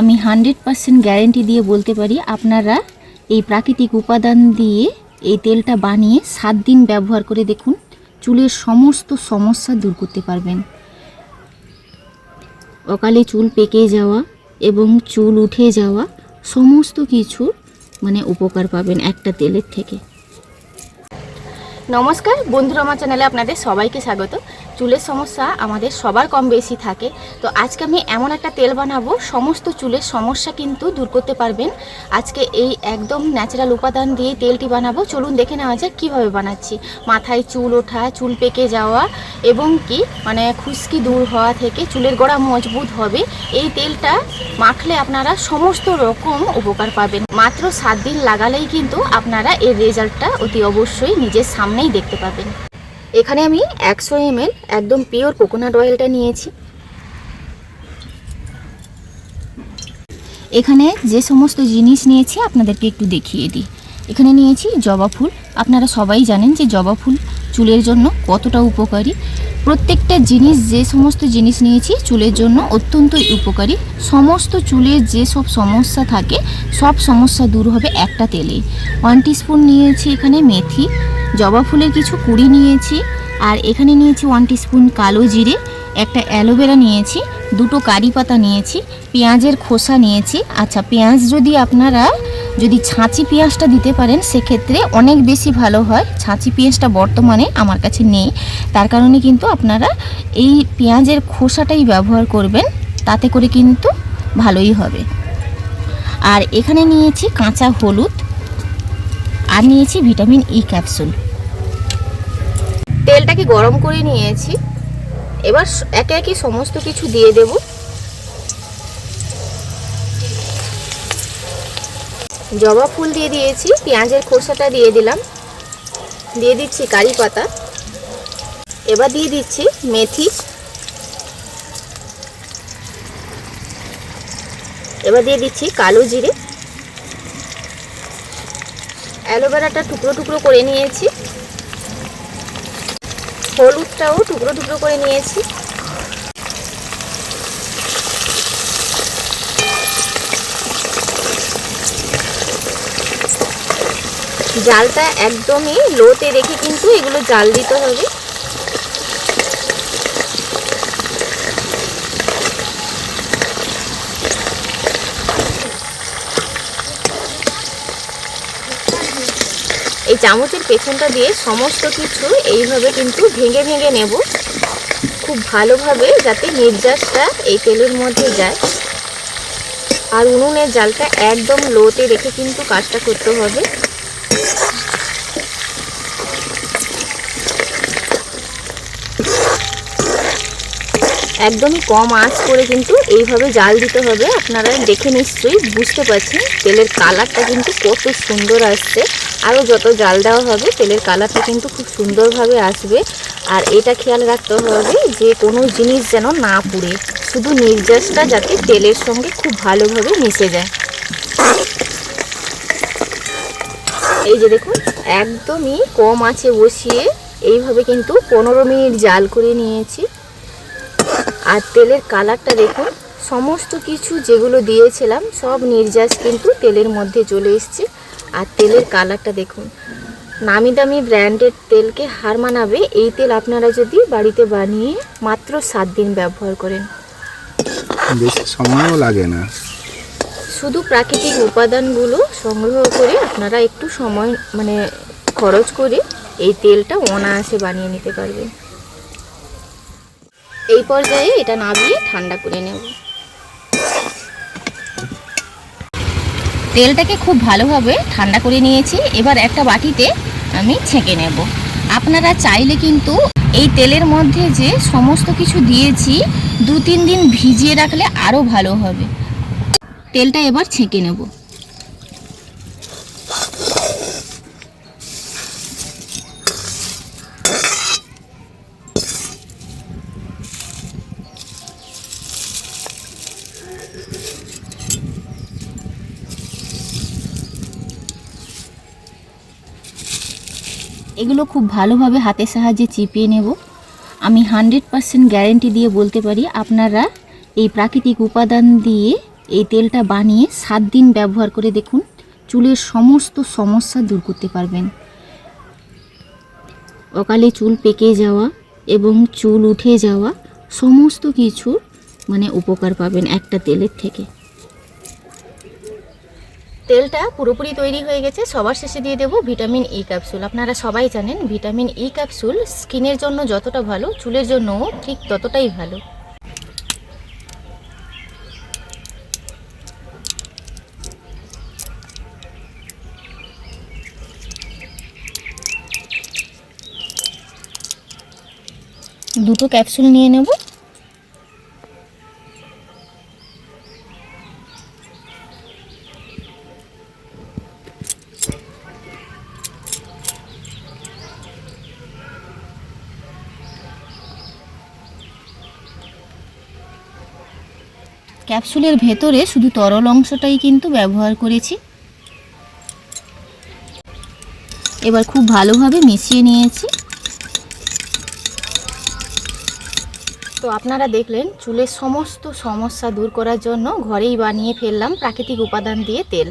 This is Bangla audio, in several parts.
আমি হান্ড্রেড পার্সেন্ট গ্যারেন্টি দিয়ে বলতে পারি, আপনারা এই প্রাকৃতিক উপাদান দিয়ে এই তেলটা বানিয়ে সাত দিন ব্যবহার করে দেখুন, চুলের সমস্ত সমস্যা দূর করতে পারবেন। অকালে চুল পেকে যাওয়া এবং চুল উঠে যাওয়া সমস্ত কিছু মানে উপকার পাবেন একটা তেলের থেকে। নমস্কার, বন্ধুরা আমার চ্যানেলে আপনাদের সবাইকে স্বাগত। চুলের সমস্যা আমাদের সবার কম বেশি থাকে। তো আজকে আমি এমন একটা তেল বানাবো, সমস্ত চুলের সমস্যা কিন্তু দূর করতে পারবেন। আজকে এই একদম ন্যাচারাল উপাদান দিয়ে তেলটি বানাবো। চলুন দেখে নেওয়া যাক কীভাবে বানাচ্ছি। মাথায় চুল ওঠা, চুল পেকে যাওয়া এবং কি? মানে খুশকি দূর হওয়া থেকে চুলের গোড়া মজবুত হবে। এই তেলটা মাখলে আপনারা সমস্ত রকম উপকার পাবেন। মাত্র সাত দিন লাগালেই কিন্তু আপনারা এর রেজাল্টটা অতি অবশ্যই নিজের সামনেই দেখতে পাবেন। এখানে আমি একশো এমএল একদম পিওর কোকোনাট অয়েলটা নিয়েছি। এখানে যে সমস্ত জিনিস নিয়েছি আপনাদেরকে একটু দেখিয়ে দিই। এখানে নিয়েছি জবা ফুল। আপনারা সবাই জানেন যে জবা ফুল চুলের জন্য কতটা উপকারী। প্রত্যেকটা জিনিস, যে সমস্ত জিনিস নিয়েছি চুলের জন্য অত্যন্তই উপকারী। সমস্ত চুলের যে সব সমস্যা থাকে, সব সমস্যা দূর হবে একটা তেলে ওয়ান স্পুন নিয়েছি এখানে মেথি জবা ফুলের কিছু কুড়ি নিয়েছি আর এখানে নিয়েছি ওয়ান স্পুন কালো জিরে, একটা অ্যালোভেরা নিয়েছি, দুটো কারি পাতা নিয়েছি, পেঁয়াজের খোসা নিয়েছি। আচ্ছা পেঁয়াজ যদি আপনারা, যদি ছাঁচি পেঁয়াজটা দিতে পারেন, সেক্ষেত্রে অনেক বেশি ভালো হয়। ছাঁচি পেঁয়াজটা বর্তমানে আমার কাছে নেই। তার কারণে কিন্তু আপনারা এই পেঁয়াজের খোসাটাই ব্যবহার করবেন, তাতে করে কিন্তু ভালোই হবে। আর এখানে নিয়েছি কাঁচা হলুদ। আর নিয়েছি ভিটামিন ই ক্যাপসুল তেলটাকে গরম করে নিয়েছি। এবার একে একে সমস্ত কিছু দিয়ে দেব। জবা ফুল দিয়ে দিয়েছি, পেঁয়াজের খোসাটা দিয়ে দিলাম। দিয়ে দিচ্ছি কারি পাতা। এবার দিয়ে দিচ্ছি মেথি। এবার দিয়ে দিচ্ছি কালো জিরে। অ্যালোভেরাটা টুকরো টুকরো করে নিয়েছি। হলুদটাও টুকরো টুকরো করে নিয়েছি। জালটা একদমই লোতে রেখে কিন্তু এগুলো জাল দিতে হবে। চামচের পেছনটা দিয়ে সমস্ত কিছু এইভাবে কিন্তু ভেঙে ভেঙে নেব। খুব ভালোভাবে যাতে নির্যাসটা এই তেলের মধ্যে যায়। আর উনুনের জালটা একদম লোতে রেখে কিন্তু কাজটা করতে হবে। একদমই কম আঁচ করে কিন্তু এইভাবে জাল দিতে হবে। আপনারা দেখে নিশ্চয়ই বুঝতে পারছেন তেলের কালারটা কিন্তু কত সুন্দর আসছে। আরও যত জাল দেওয়া হবে, তেলের কালারটা কিন্তু খুব সুন্দরভাবে আসবে। আর এটা খেয়াল রাখতে হবে যে কোনো জিনিস যেন না পুড়ে, শুধু নির্যাসটা যাতে তেলের সঙ্গে খুব ভালোভাবে মিশে যায়। এই যে দেখুন, একদমই কম আঁচে বসিয়ে এইভাবে কিন্তু পনেরো মিনিট জাল করে নিয়েছি। আর তেলের কালারটা দেখুন সমস্ত কিছু যেগুলো দিয়েছিলাম সব নির্যাস কিন্তু তেলের মধ্যে চলে এসছে। আর তেলের কালারটা দেখুন নামি দামি ব্র্যান্ডের তেলকে হার মানাবে এই তেল আপনারা যদি বাড়িতে বানিয়ে মাত্র সাত দিন ব্যবহার করেন। বেশি সময়ও লাগে না। শুধু প্রাকৃতিক উপাদানগুলো সংগ্রহ করে আপনারা একটু সময় মানে খরচ করে এই তেলটা অনায়াসে বানিয়ে নিতে পারবেন। এই পর্যায়ে এটা নামিয়ে ঠান্ডা করে নেব। তেলটাকে খুব ভালোভাবে ঠান্ডা করে নিয়েছি। এবার একটা বাটিতে আমি ছেঁকে নেব। আপনারা চাইলে কিন্তু এই তেলের মধ্যে যে সমস্ত কিছু দিয়েছি দু তিন দিন ভিজিয়ে রাখলে আরও ভালো হবে। তেলটা এবার ছেঁকে নেব। এগুলো খুব ভালোভাবে হাতের সাহায্যে চিপিয়ে নেব। আমি হানড্রেড পারসেন্ট গ্যারেন্টি দিয়ে বলতে পারি, আপনারা এই প্রাকৃতিক উপাদান দিয়ে এই তেলটা বানিয়ে সাত দিন ব্যবহার করে দেখুন, চুলের সমস্ত সমস্যা দূর করতে পারবেন। অকালে চুল পেকে যাওয়া এবং চুল উঠে যাওয়া সমস্ত কিছু মানে উপকার পাবেন একটা তেলের থেকে। তেলটা পুরোপুরি তৈরি হয়ে গেছে। সবার শেষে দিয়ে দেবো ভিটামিন ই ক্যাপসুল আপনারা সবাই জানেন, ভিটামিন ই ক্যাপসুল স্কিনের জন্য যতটা ভালো, চুলের জন্যও ঠিক ততটাই ভালো। দুটো ক্যাপসুল নিয়ে নেব। ক্যাপসুলের ভেতরে শুধু তরল অংশটাই কিন্তু ব্যবহার করেছি। এবার খুব ভালোভাবে মিশিয়ে নিয়েছি। তো আপনারা দেখলেন, চুলের সমস্ত সমস্যা দূর করার জন্য ঘরেই বানিয়ে ফেললাম প্রাকৃতিক উপাদান দিয়ে তেল।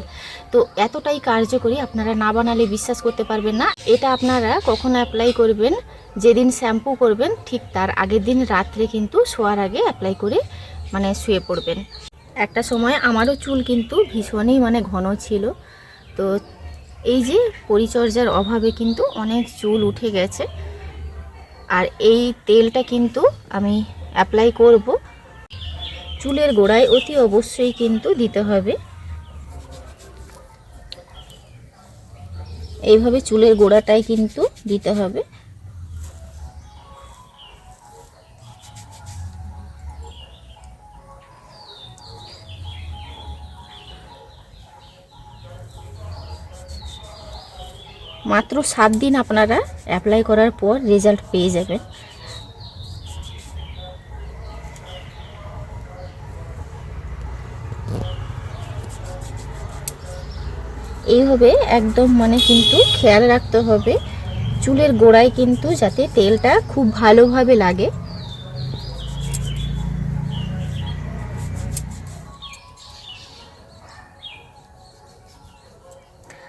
তো এতটাই কার্যকরী আপনারা না বানালে বিশ্বাস করতে পারবেন না। এটা আপনারা কখন অ্যাপ্লাই করবেন, যেদিন শ্যাম্পু করবেন, ঠিক তার আগের দিন রাত্রে কিন্তু শোয়ার আগে অ্যাপ্লাই করে মানে শুয়ে পড়বেন। একটা সময় আমারও চুল কিন্তু ভীষণই মানে ঘন ছিল। তো এই যে পরিচর্যার অভাবে কিন্তু অনেক চুল উঠে গেছে। আর এই তেলটা কিন্তু আমি অ্যাপ্লাই করব। চুলের গোড়ায় অতি অবশ্যই কিন্তু দিতে হবে। এইভাবে চুলের গোড়াটাই কিন্তু দিতে হবে। মাত্র সাত দিন আপনারা অ্যাপ্লাই করার পর রেজাল্ট পেয়ে যাবেন। এইভাবে একদম মানে কিন্তু খেয়াল রাখতে হবে, চুলের গোড়ায় কিন্তু যাতে তেলটা খুব ভালোভাবে লাগে।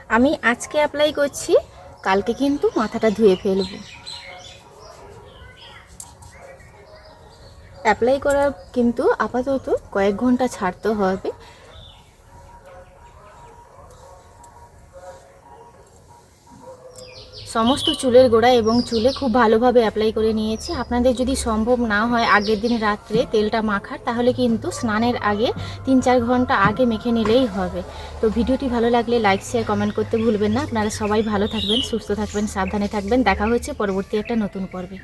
আমি আজকে অ্যাপ্লাই করছি, কালকে কিন্তু মাথাটা ধুয়ে ফেলব। অ্যাপ্লাই করার কিন্তু আপাতত কয়েক ঘণ্টা ছাড়তে হবে। সমস্ত চুলের গোড়া এবং চুলে খুব ভালোভাবে অ্যাপ্লাই করে নিয়েছি। আপনাদের যদি সম্ভব না হয় আগের দিন রাত্রে তেলটা মাখার, তাহলে কিন্তু স্নানের আগে তিন চার ঘণ্টা আগে মেখে নিলেই হবে। তো ভিডিওটি ভালো লাগলে লাইক শেয়ার কমেন্ট করতে ভুলবেন না। আপনারা সবাই ভালো থাকবেন, সুস্থ থাকবেন, সাবধানে থাকবেন। দেখা হচ্ছে পরবর্তী একটা নতুন পর্বে।